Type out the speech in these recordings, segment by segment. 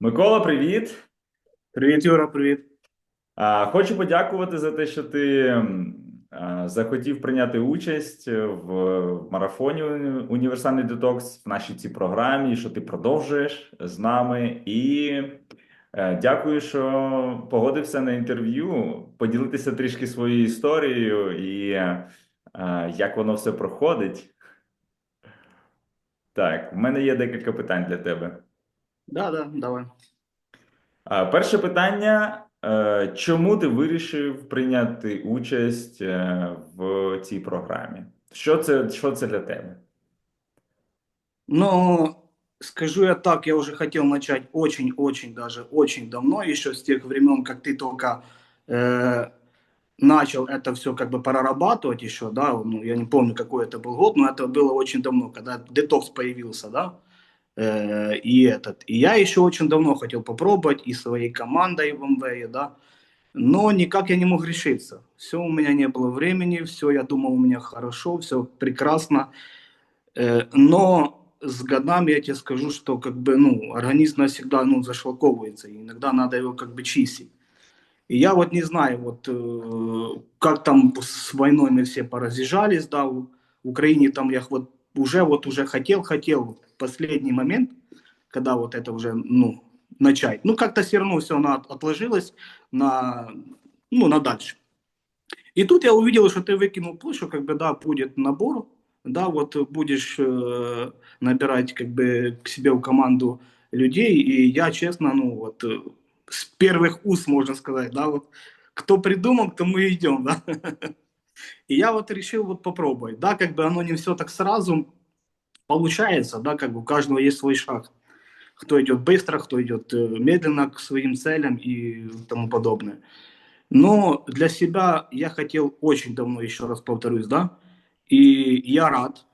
Микола, привіт! Привіт, Юра, привіт. Хочу подякувати за те, що ти захотів прийняти участь в марафоні Універсальний детокс в нашій цій програмі, що ти продовжуєш з нами. І е, дякую, що погодився на інтерв'ю, поділитися трішки своєю історією і е, як воно все проходить. Так, в мене є декілька питань для тебе. Да, да, давай. А, Перше питання. Е, Чому ти вирішив прийняти участь е, в цій програмі? Що це, що це для тебе? Ну, скажу я так, я уже хотел начать очень-очень, даже очень давно, еще с тех времен, как ты только э, начал это все как бы прорабатывать еще, да, ну, я не помню, какой это был год, но это было очень давно, когда детокс появился, да, э, и этот. И я еще очень давно хотел попробовать и своей командой в МВ, да, но никак я не мог решиться. Все, у меня не было времени, все, я думал, у меня хорошо, все прекрасно. Э, Но с годами я тебе скажу, что как бы, ну, организм навсегда, ну, зашлаковывается, и иногда надо его как бы чистить. И я вот не знаю, вот э, как там с войной мы все поразъезжались, да, в Украине там я вот уже вот уже хотел, хотел последний момент, когда вот это уже, ну, начать. Ну, как-то все равно все на, отложилось на, ну, на дальше. И тут я увидел, что ты выкинул пост, что как бы, да, будет набор, да, вот будешь э, набирать как бы к себе в команду людей, и я, честно, ну, вот э, с первых уст, можно сказать, да, вот кто придумал, к тому и идем, да. И я вот решил вот попробовать, да, как бы оно не все так сразу получается, да, как бы у каждого есть свой шаг. Кто идет быстро, кто идет э, медленно к своим целям и тому подобное. Но для себя я хотел очень давно, еще раз повторюсь, да, и я рад,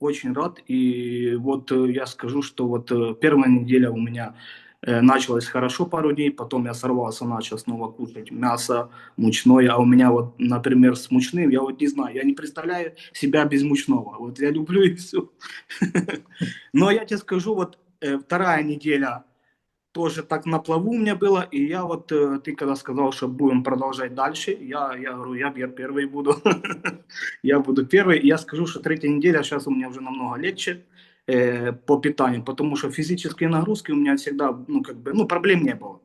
очень рад. И вот э, я скажу, что вот э, первая неделя у меня э, началась хорошо пару дней, потом я сорвался, начал снова кушать мясо мучное, а у меня вот, например, с мучным, я вот не знаю, я не представляю себя без мучного. Вот я люблю и все. Но я тебе скажу, вот э, вторая неделя тоже так на плаву у меня было, и я вот, э, ты когда сказал, что будем продолжать дальше, я, я говорю, я, я первый буду, я буду первый, я скажу, что третья неделя сейчас у меня уже намного легче э, по питанию, потому что физические нагрузки у меня всегда, ну, как бы, ну, проблем не было.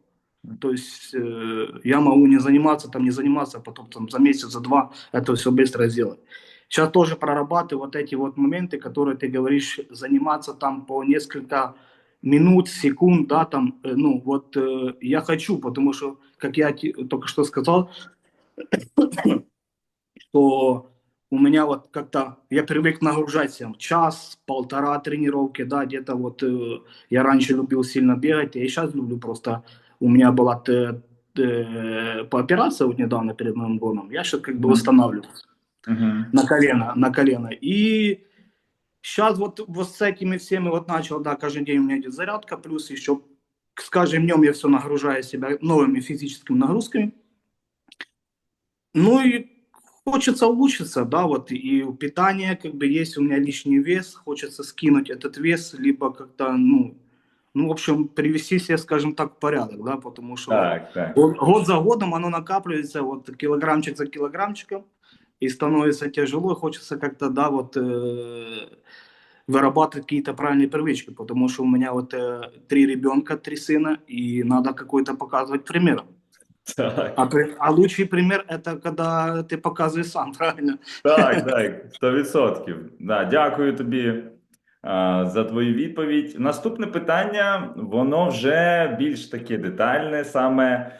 То есть э, я могу не заниматься, там, не заниматься, а потом там, за месяц, за два это все быстро сделать. Сейчас тоже прорабатываю вот эти вот моменты, которые ты говоришь, заниматься там по несколько минут, секунд, да, там, э, ну, вот э, я хочу, потому что, как я только что сказал, что у меня вот как-то, я привык нагружать там час, полтора тренировки, да, где-то вот э, я раньше любил сильно бегать, я и сейчас люблю просто, у меня была т- т- по операции вот недавно перед Новым годом, я сейчас как бы восстанавливаюсь Угу. на колено, на колено. И сейчас вот, вот с этими всеми вот начал, да, каждый день у меня идет зарядка, плюс еще с каждым днем я все нагружаю себя новыми физическими нагрузками. Ну и хочется улучшиться, да, вот и питание, как бы есть у меня лишний вес, хочется скинуть этот вес, либо как-то, ну, ну, в общем, привести себя, скажем так, в порядок, да, потому что Так, так. год, год за годом оно накапливается, вот килограммчик за килограммчиком, и становится тяжело, хочется как-то, да, вот э, вырабатывать какие-то правильные привычки, потому что у меня вот э, три ребенка, три сына, и надо какой-то показывать пример. Так, А, при- а лучший пример это когда ты показываешь сам, правильно? так, так, 100%. Да, дякую тобі а, за твою відповідь. Наступне питання, воно вже більш таке детальне, саме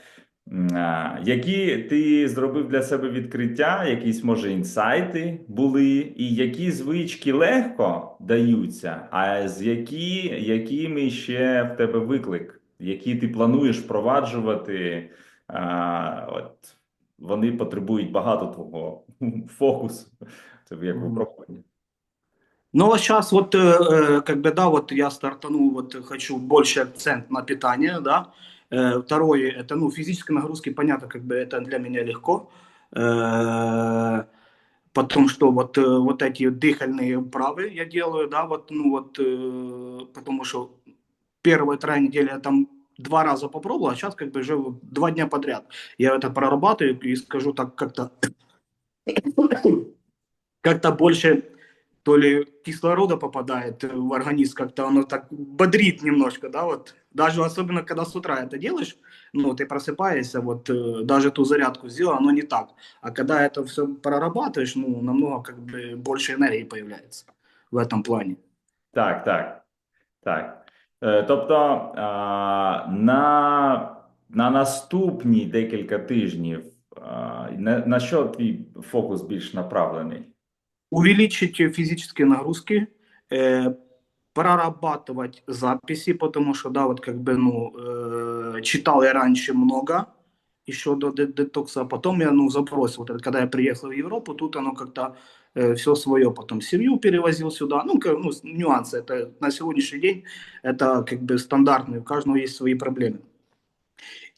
м, а, які ти зробив для себе відкриття, якісь, може, інсайти були, і які звички легко даються, а з які, якими ще в тебе виклик, які ти плануєш впроваджувати, а, от, вони потребують багато твого фокусу. Це як Мгм. випробування. Ну, а сейчас вот, э, э, как бы, да, вот я стартанул, вот хочу больше акцент на питание, да. Э, второе, это, ну, физические нагрузки, понятно, как бы это для меня легко. Э, Потом что, вот, э, вот эти дыхательные вправы я делаю, да, вот, ну, вот, э, потому что первая, вторая неделя я там два раза попробовал, а сейчас как бы уже два дня подряд я это прорабатываю и скажу так как-то как-то больше то ли кислорода попадает в организм, как-то оно так бодрит немножко, да, вот. Даже особенно, когда с утра это делаешь, ну, ты просыпаешься, вот, э, даже ту зарядку сделал, оно не так. А когда это все прорабатываешь, ну, намного, как бы, больше энергии появляется в этом плане. Так, так, так. Е, Тобто а, на, на наступні декілька тижнів а, на, на що твій фокус більш направлений? увеличить физические нагрузки, э, прорабатывать записи, потому что, да, вот как бы, ну, э, читал я раньше много, еще до де- детокса, а потом я, ну, забросил. Вот это, когда я приехал в Европу, тут оно как-то все свое, потом семью перевозил сюда, ну, ну, нюансы, это на сегодняшний день, это как бы стандартные, у каждого есть свои проблемы.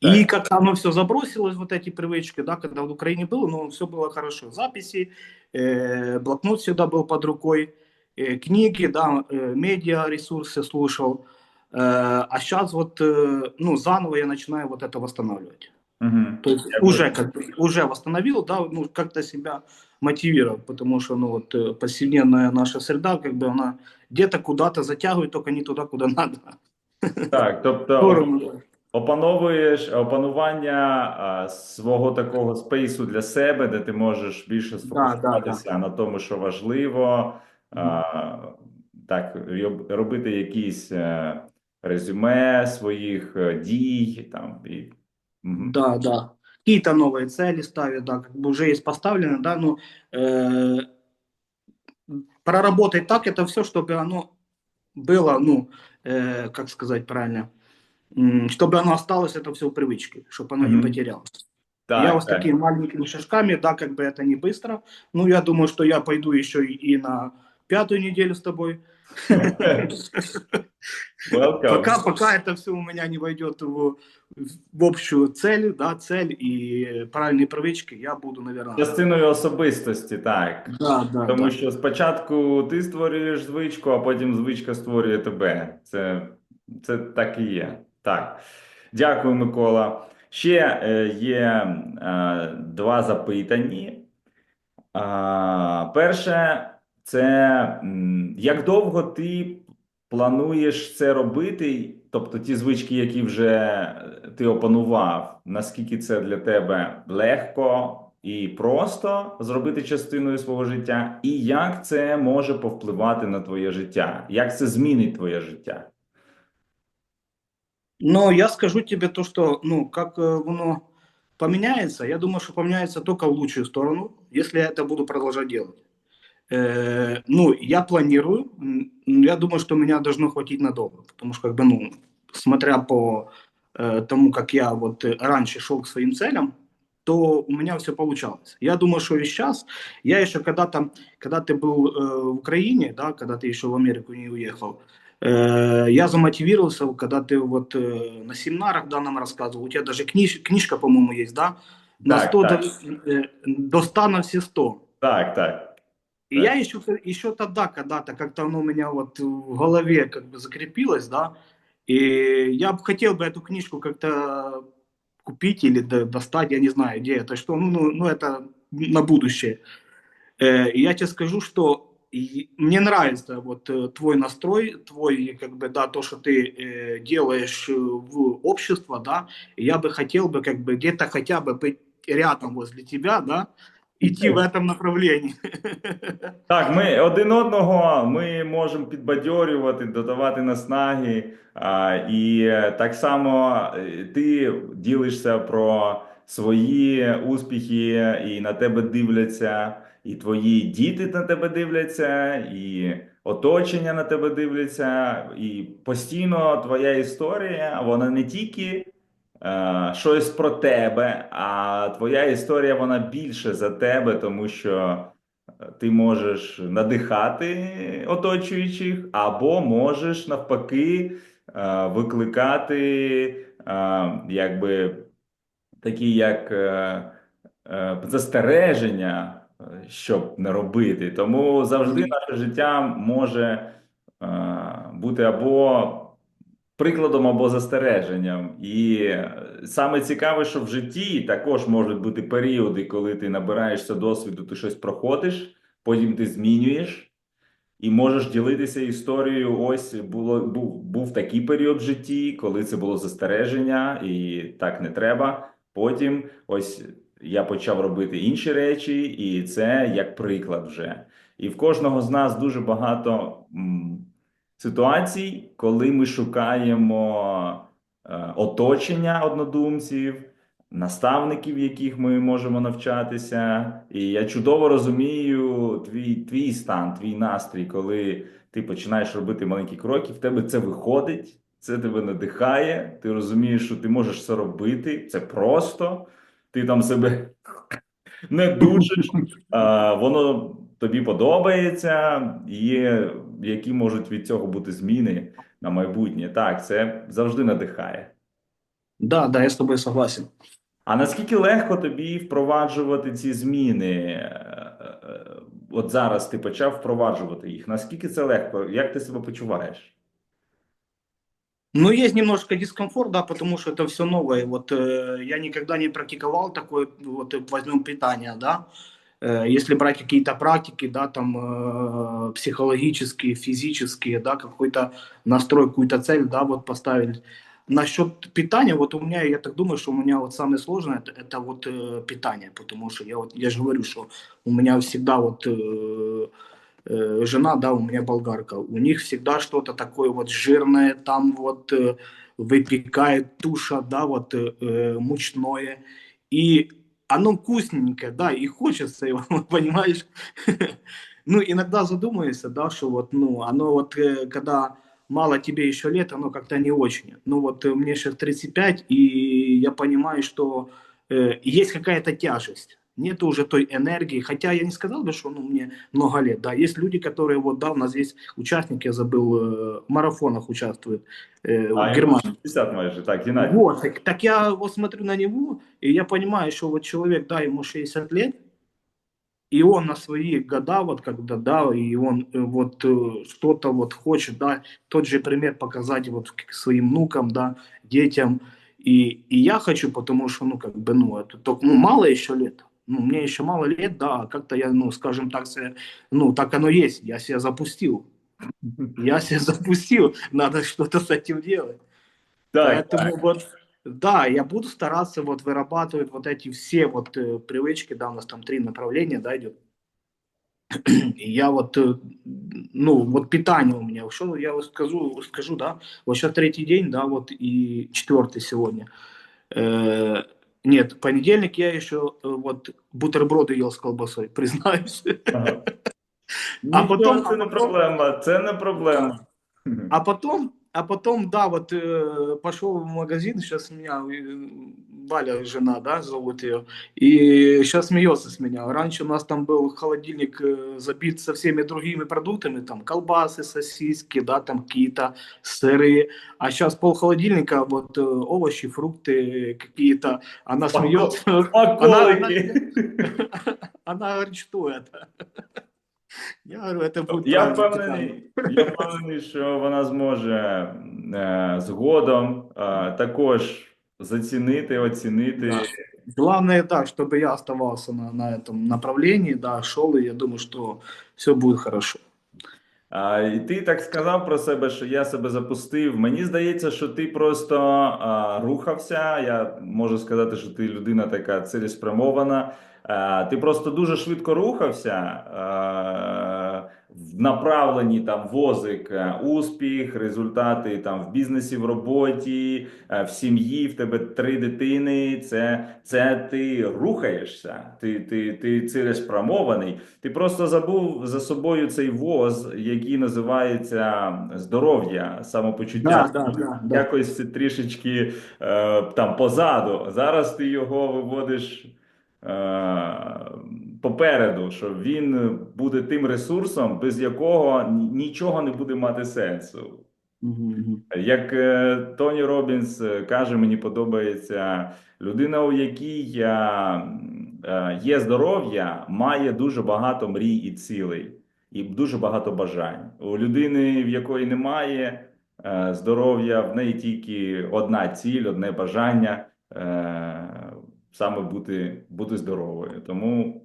И как оно все забросилось, вот эти привычки, да, когда в Украине было, ну, все было хорошо. Записи, э, блокнот всегда был под рукой, э, книги, да, э, медиа ресурсы слушал. Э, а сейчас вот, э, ну, заново я начинаю вот это восстанавливать. Угу. То есть Я уже как бы, уже восстановил, да, ну, как-то себя мотивировал, потому что, ну, вот э, повседневная наша среда, как бы она где-то куда-то затягивает, только не туда, куда надо. Так, тобто Здорово, да. опановуєш опанування а, свого такого спейсу для себе, де ти можеш більше сфокусуватися на тому, що важливо, а, так, роб- робити якісь е, резюме своїх е, дій там і Мгм. Да, да. Какие-то новые цели ставят, да, как бы уже есть поставлены, да, ну, э, проработать так это все, чтобы оно было, ну, э, как сказать правильно, чтобы оно осталось, это все в привычке, чтобы оно Мгм. не потерялось. Так, я вот так. такими маленькими шажками, да, как бы это не быстро, ну, я думаю, что я пойду еще и на пятую неделю с тобой. Welcome. Пока, пока это все у меня не войдет в, в общую цель, да, цель и правильные привычки, я буду, наверное... Частиною особистості, так. Да, да, Тому да. що спочатку ти створюєш звичку, а потім звичка створює тебе. Це, це так і є. Так. Дякую, Микола. Ще е, є е, два запитані. А, перше, це як довго ти плануєш це робити? Тобто ті звички, які вже е, ти опанував, наскільки це для тебе легко і просто зробити частиною свого життя, і як це може повпливати на твоє життя? Як це змінить твоє життя? Но я скажу тебе то, что, ну, как э, оно поменяется, я думаю, что поменяется только в лучшую сторону, если я это буду продолжать делать. Э, ну, я планирую, м, я думаю, что меня должно хватить надолго, потому что, как бы, ну, смотря по э, тому, как я вот э, раньше шел к своим целям, то у меня все получалось. Я думаю, что и сейчас, я еще когда-то, когда ты был э, в Украине, да, когда ты еще в Америку не уехал, Э, я замотивировался, когда ты вот э, на семинарах да, нам рассказывал, у тебя даже книж, книжка, по-моему, есть, да? На Так, 100 так. До, э, до 100 на все 100. Так, так. И Так. я еще, еще тогда, когда-то, как-то оно у меня вот в голове как бы закрепилось, да, и я бы хотел бы эту книжку как-то купить или до- достать, я не знаю, где это, что, ну, ну, ну, это на будущее. Э, и я тебе скажу, что мне нравится вот э, твой настрой, твой, как бы, да, то, что ты э, делаешь в общество, да, и я бы хотел бы, как бы, где-то хотя бы быть рядом возле тебя, да, идти в этом направлении. Так, ми один одного ми можемо підбадьорювати, додавати наснаги. А, і так само е, ти ділишся про свої успіхи, і на тебе дивляться, і твої діти на тебе дивляться, і оточення на тебе дивляться, і постійно твоя історія, вона не тільки щось про тебе, а твоя історія вона більше за тебе, тому що ти можеш надихати оточуючих, або можеш навпаки е, викликати е, якби такі як е, е, застереження, е, щоб не робити. Тому завжди наше життя може е, бути або прикладом або застереженням. І е, саме цікаве, що в житті також можуть бути періоди, коли ти набираєшся досвіду, ти щось проходиш, потім ти змінюєш. І можеш ділитися історією. Ось було був, був такий період в житті, коли це було застереження, і так не треба. Потім ось я почав робити інші речі, і це як приклад вже. І в кожного з нас дуже багато ситуацій, коли ми шукаємо е, оточення однодумців, наставників, яких ми можемо навчатися. І я чудово розумію твій, твій стан, твій настрій, коли ти починаєш робити маленькі кроки, в тебе це виходить, це тебе надихає. Ти розумієш, що ти можеш це робити, це просто. Ти там себе не душиш, воно тобі подобається, є які можуть від цього бути зміни на майбутнє. Так, це завжди надихає. Да, да, я с тобой согласен. А наскільки легко тобі впроваджувати ці зміни? Е, е, От зараз ти почав впроваджувати їх. Наскільки це легко? Як ти себе почуваєш? Ну, есть немножко дискомфорт, да, потому что это все новое. Вот э, я никогда не практиковал такое, вот э, возьмем питание, да. Э, если брать какие-то практики, да, там э, психологические, физические, да, какой-то настрой, какую-то цель, да, вот поставили. Насчет питания, вот у меня, я так думаю, что у меня вот самое сложное это, это вот э, питание, потому что я вот, я же говорю, что у меня всегда вот э, э, жена, да, у меня болгарка, у них всегда что-то такое вот жирное, там вот э, выпекает туша, да, вот э, э, мучное, и оно вкусненькое, да, и хочется его, понимаешь? Ну, иногда задумаешься, да, что вот, ну, оно вот, э, когда мало тебе еще лет, оно как-то не очень. Ну, вот э, мне сейчас 35, и я понимаю, что э, есть какая-то тяжесть. Нет уже той энергии, хотя я не сказал бы, что ну, мне много лет, да, есть люди, которые, вот, да, у нас есть участник, я забыл, э, в марафонах участвует э, А, в Германии. 60 майже, так, Геннадій. Вот, так, так я вот смотрю на него, и я понимаю, что вот человек, да, ему 60 лет, и он на свои года, вот когда, да, и он э, вот э, что-то вот хочет, да, тот же пример показать вот своим внукам, да, детям, и, и я хочу, потому что, ну, как бы, ну, это только, ну, мало еще лет, ну, мне еще мало лет, да, как-то я, ну, скажем так, се- ну, так оно есть, я себя запустил, я себя запустил, надо что-то с этим делать. Так, Поэтому вот, да, я буду стараться вот вырабатывать вот эти все вот э, привычки, да, у нас там три направления, да, идет. И я вот, э, ну, вот питание у меня, что я скажу, скажу, да, вот сейчас третий день, да, вот и четвертый сегодня. Э, нет, понедельник я еще э, вот бутерброды ел с колбасой, признаюсь. Ага. А потом, це не проблема, це не проблема. А потом, а потом, да, вот э, пошел в магазин, сейчас меня э, Валя, жена, да, зовут ее, и сейчас смеется с меня. Раньше у нас там был холодильник э, забит со всеми другими продуктами, там колбасы, сосиски, да, там какие-то сыры, а сейчас пол холодильника, вот э, овощи, фрукты какие-то. Она смеется, Смаколики. она говорит, что это? Я говорю, это будет Я праздник питания. впевнений, я впевнений, що вона зможе е, згодом е, також зацінити, оцінити. Да. Главное, да, чтобы я оставался на, на этом направлении, да, шел, и я думаю, что все будет хорошо. А, і ти так сказав про себе, що я себе запустив. Мені здається, що ти просто а, рухався. Я можу сказати, що ти людина така цілеспрямована. А, ти просто дуже швидко рухався в направленні там возик, е, успіх, результати там в бізнесі, в роботі, е, в сім'ї, в тебе три дитини. Це, це ти рухаєшся, ти, ти, ти цілеспрямований. Ти просто забув за собою цей воз, який називається здоров'я, самопочуття. Да, да, да. Якось трішечки е, там позаду. Зараз ти його виводиш е, попереду, що він буде тим ресурсом, без якого нічого не буде мати сенсу. Як е, Тоні Робінс е, каже, мені подобається людина, у якій е, е, є здоров'я, має дуже багато мрій і цілей, і дуже багато бажань. У людини, в якої немає е, здоров'я, в неї тільки одна ціль, одне бажання е, саме бути, бути здоровою. Тому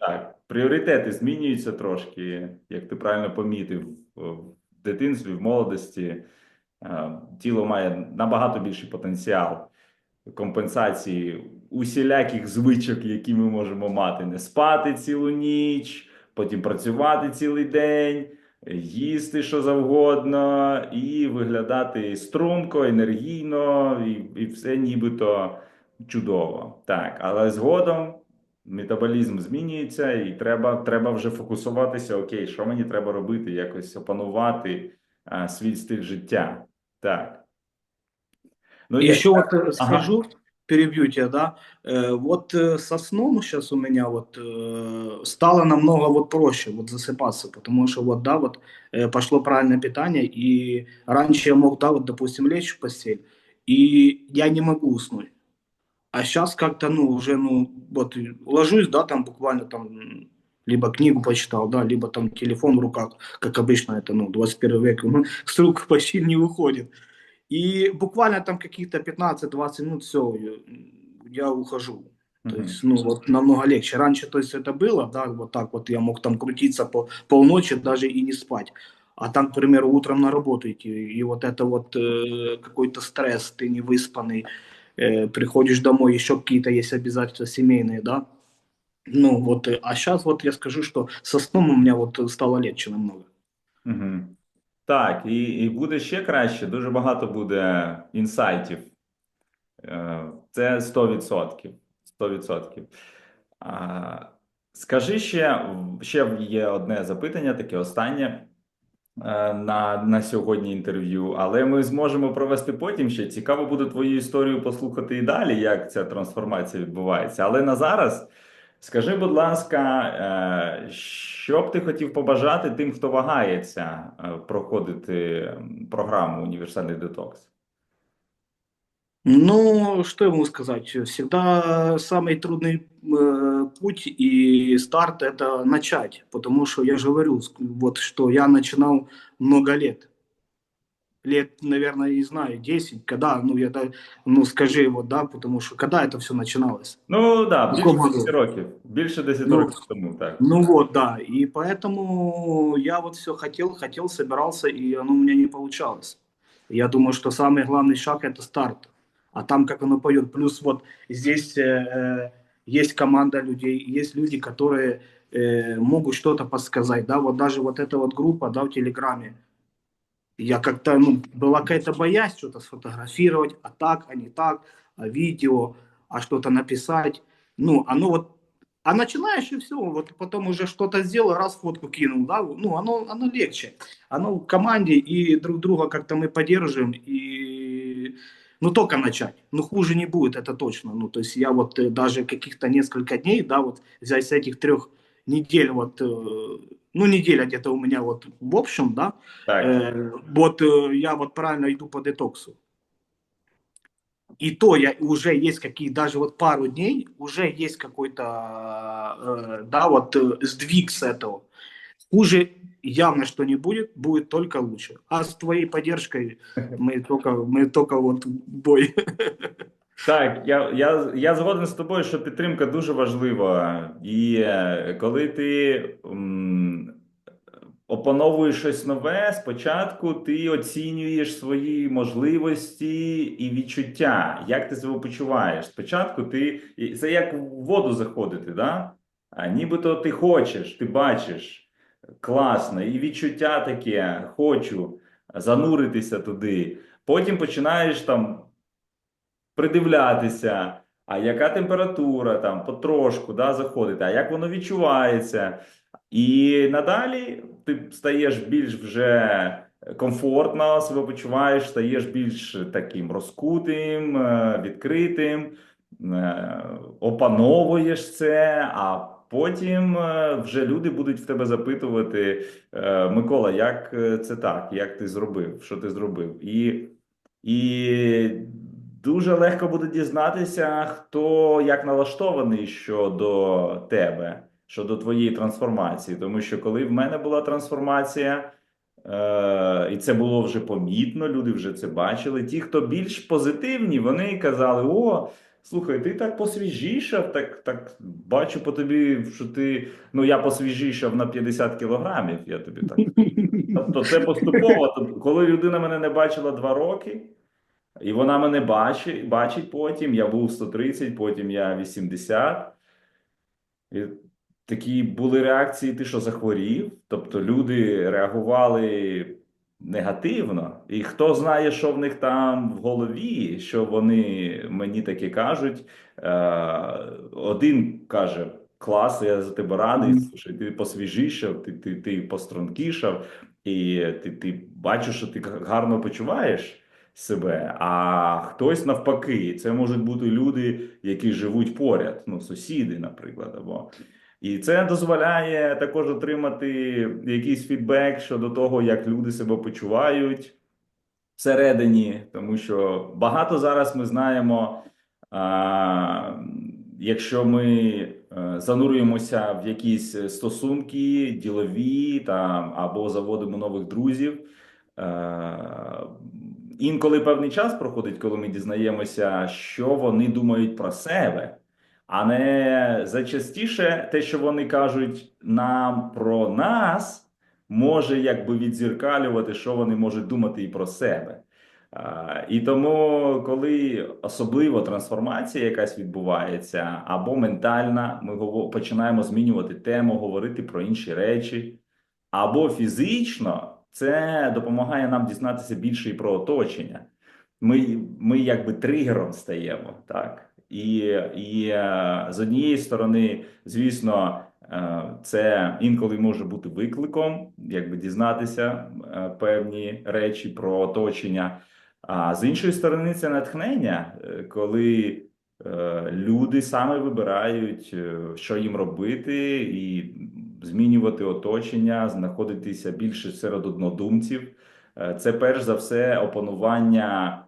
так, пріоритети змінюються трошки, як ти правильно помітив, в дитинстві, в молодості. Е, Тіло має набагато більший потенціал компенсації усіляких звичок, які ми можемо мати: не спати цілу ніч, потім працювати цілий день, їсти що завгодно, і виглядати струнко, енергійно, і, і все нібито чудово. Так, але згодом. Метаболізм змінюється, і треба, треба вже фокусуватися. Окей, що мені треба робити? Якось опанувати а, свій стиль життя. Так. Ну, я- Еще вот э, скажу, перебью тебя, да. Э, Вот э, со сном сейчас у меня вот э, стало намного вот проще вот засыпаться, потому что вот, да, вот э, пошло правильное питание, и раньше я мог, да, вот, допустим, лечь в постель, и я не могу уснуть. А сейчас как-то, ну, уже, ну, вот ложусь, да, там буквально там либо книгу почитал, да, либо там телефон в руках, как обычно это, ну, 21 век, ну, с рук почти не выходит. И буквально там каких-то 15-20 минут, все, я ухожу. То Мгм. есть, ну, вот намного легче. Раньше, то есть, это было, да, вот так вот я мог там крутиться по полночи, даже и не спать. А там, к примеру, утром на работу идти, и вот это вот э, какой-то стресс, ты не выспанный, э, приходишь домой, еще какие-то есть обязательства семейные, да. Ну, вот, э, а сейчас вот я скажу, что со сном у меня вот стало легче намного. Угу. Так, і, і буде ще краще, дуже багато буде інсайтів. Е, Це 100%. 100%. А, Скажи ще, ще є одне запитання, таке останнє е, на, на сьогодні інтерв'ю, але ми зможемо провести потім ще. Цікаво буде твою історію послухати і далі, як ця трансформація відбувається. Але на зараз скажи, будь ласка, е, що б ти хотів побажати тим, хто вагається е, проходити програму Універсальний детокс? Ну, что я могу сказать? Всегда самый трудный э, путь и старт это начать, потому что я же говорю, ск- вот что я начинал много лет. Лет, наверное, не знаю, 10, когда, ну, я, да- ну, скажи, вот, да, потому что когда это все начиналось? Ну да, більше Якому 10 років. Більше 10 Ну, років тому, так. Ну вот, да, и поэтому я вот все хотел, хотел, собирался, и оно у меня не получалось. Я думаю, что самый главный шаг это старт, а там как оно пойдет. Плюс вот здесь э, э, есть команда людей, есть люди, которые э, могут что-то подсказать, да, вот даже вот эта вот группа, да, в Телеграме. Я как-то, ну, была какая-то боязнь что-то сфотографировать, а так, а не так, а видео, а что-то написать. Ну, оно вот а начинаешь и все, вот потом уже что-то сделал, раз фотку кинул, да, ну оно, оно легче. Оно в команде, и друг друга как-то мы поддерживаем, и ну только начать. Ну хуже не будет, это точно. Ну то есть я вот э, даже каких-то несколько дней, да, вот взять с этих трех недель, вот, э, ну неделя где-то у меня вот в общем, да, Так. Э, вот э, я вот правильно иду по детоксу. И то я уже есть какие, даже вот пару дней, уже есть какой-то, э, да, вот э, сдвиг с этого. Хуже явно что не будет, будет только лучше. А с твоей поддержкой мы только, мы только вот бой. Так, я, я, я згоден з тобою, що підтримка дуже важлива. І е, коли ти м, опановуєш щось нове, спочатку ти оцінюєш свої можливості і відчуття, як ти себе почуваєш. Спочатку ти це як в воду заходити, да? А нібито ти хочеш, ти бачиш класно, і відчуття таке, хочу зануритися туди. Потім починаєш там придивлятися, а яка температура там потрошку да, заходити, а як воно відчувається. І надалі ти стаєш більш вже комфортно себе почуваєш, стаєш більш таким розкутим, е, відкритим, е, опановуєш це, а потім е, вже люди будуть в тебе запитувати: е, Микола, як е, це так? Як ти зробив? Що ти зробив? І і дуже легко буде дізнатися, хто як налаштований щодо тебе, щодо твоєї трансформації. Тому що коли в мене була трансформація, Е, і це було вже помітно, люди вже це бачили. Ті, хто більш позитивні, вони казали: О, слухай, ти так посвіжішав, так, так бачу по тобі, що ти. Ну, я посвіжішав на 50 кілограмів, я тобі так. Тобто це поступово. Тобто, коли людина мене не бачила два роки, і вона мене бачить, бачить потім, я був 130, потім я 80. І такі були реакції, ти що захворів. Тобто люди реагували негативно. І хто знає, що в них там в голові, що вони мені таке кажуть. Е, один каже: клас, я за тебе радий, слушай, ти посвіжішав, ти, ти, ти постронкішав, і ти, ти бачиш, що ти гарно почуваєш себе. А хтось навпаки, це можуть бути люди, які живуть поряд, ну, сусіди, наприклад, або. І це дозволяє також отримати якийсь фідбек щодо того, як люди себе почувають всередині, тому що багато зараз ми знаємо, а, якщо ми е, занурюємося в якісь стосунки ділові там або заводимо нових друзів. е, Інколи певний час проходить, коли ми дізнаємося, що вони думають про себе, а не зачастіше те, що вони кажуть нам про нас, може якби відзеркалювати, що вони можуть думати і про себе. І тому, коли особливо трансформація якась відбувається, або ментальна, ми починаємо змінювати тему, говорити про інші речі, або фізично, це допомагає нам дізнатися більше і про оточення. Ми, ми якби тригером стаємо, так? І, і з однієї сторони, звісно, е, це інколи може бути викликом, якби дізнатися е, певні речі про оточення. А з іншої сторони, це натхнення, е, коли люди саме вибирають, що їм робити, і змінювати оточення, знаходитися більше серед однодумців. Це перш за все опанування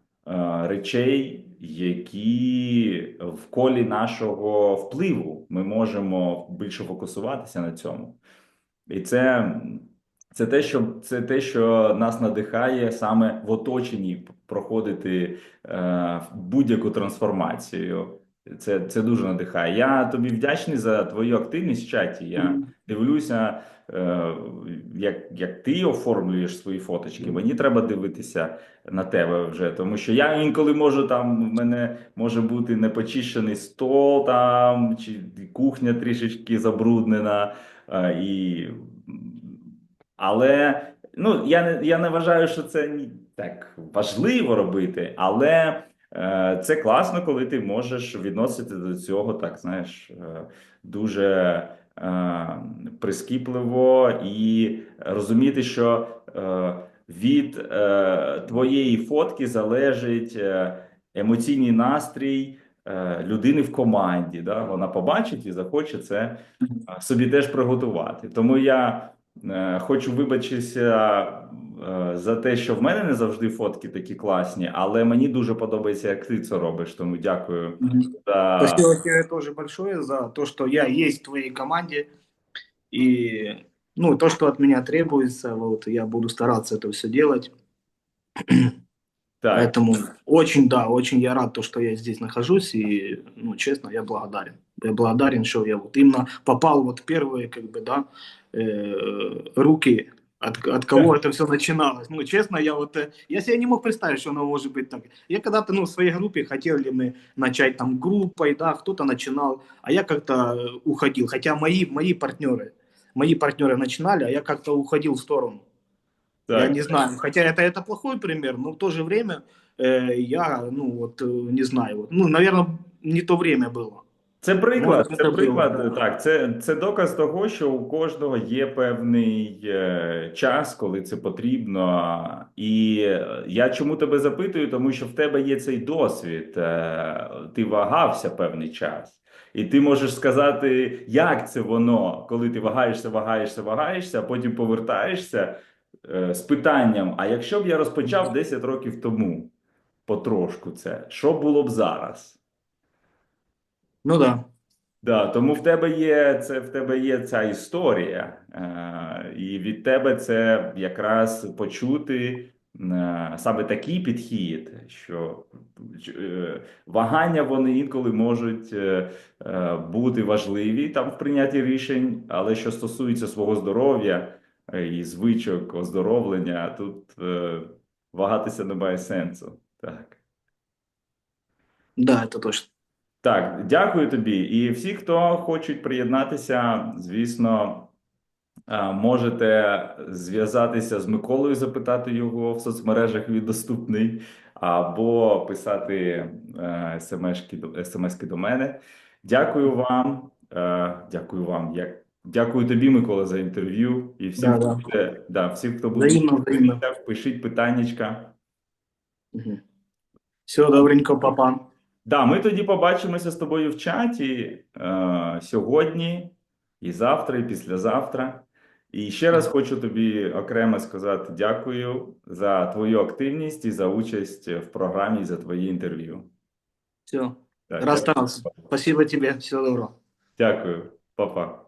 речей, які в колі нашого впливу ми можемо більше фокусуватися на цьому. І це, це, те, що, це те, що нас надихає саме в оточенні проходити е, будь-яку трансформацію. Це, це дуже надихає. Я тобі вдячний за твою активність в чаті. Я дивлюся, як, як ти оформлюєш свої фоточки. Мені треба дивитися на тебе вже, тому що я інколи можу там, в мене може бути непочищений стол там, чи кухня трішечки забруднена. е, І... Але ну, я не, я не вважаю, що це так важливо робити, але е, це класно, коли ти можеш відносити до цього, так знаєш, е, дуже е, прискіпливо і розуміти, що е, від е, твоєї фотки залежить е, емоційний настрій е, людини в команді. Да? Вона побачить і захоче це е, собі теж приготувати. Тому я е, хочу вибачитися е, за те, що в мене не завжди фотки такі класні, але мені дуже подобається, як ти це робиш. Тому дякую за Спасибо тебе тоже большое за то, что я есть в твоей команде. И ну, то, что от меня требуется, вот я буду стараться это все делать. Так. Поэтому очень, да, очень я рад, то, что я здесь нахожусь. И, ну, честно, я благодарен. Я благодарен, что я вот именно попал вот первые, как бы, да, э, руки, от, от кого это все начиналось. Ну, честно, я вот, э, я себе не мог представить, что оно может быть так. Я когда-то, ну, в своей группе хотели мы начать там группой, да, кто-то начинал, а я как-то э, уходил. Хотя мои, мои партнеры, мои партнеры начинали, а я как-то уходил в сторону. Я Так. не знаю, хотя это, это плохой пример, но в то же время э, я, ну вот, э, не знаю, вот, ну, наверное, не то время было. Це приклад, Може, це це приклад, було, да. так. Це, це доказ того, що у кожного є певний е, час, коли це потрібно. І е, я чому тебе запитую, тому що в тебе є цей досвід. Е, ти вагався певний час. І ти можеш сказати, як це воно, коли ти вагаєшся, вагаєшся, вагаєшся, а потім повертаєшся е, з питанням: а якщо б я розпочав 10 років тому потрошку це, що було б зараз? Ну да. Да, тому в тебе є це, в тебе є ця історія, е, і від тебе це якраз почути е, саме такий підхід, що е, вагання вони інколи можуть е, е, бути важливі там в прийнятті рішень, але що стосується свого здоров'я е, і звичок оздоровлення, тут е, вагатися немає сенсу. Так. Да, это точно. Так, дякую тобі. І всі, хто хочуть приєднатися, звісно, можете зв'язатися з Миколою, запитати його в соцмережах, він доступний, або писати е, смс-ки до, мене. Дякую вам. е, Дякую вам. Я, дякую тобі, Микола, за інтерв'ю. І всім, Да, хто да. буде, да, всім, хто буде взаимно. пишіть питаннячка. Все, добренько, папа. Да, ми тоді побачимося з тобою в чаті е, сьогодні, і завтра, і післязавтра. І ще раз хочу тобі окремо сказати дякую за твою активність і за участь в програмі, і за твої інтерв'ю. Все, Так, расстался. Спасибо тебе, всего доброго. Дякую, Па-па.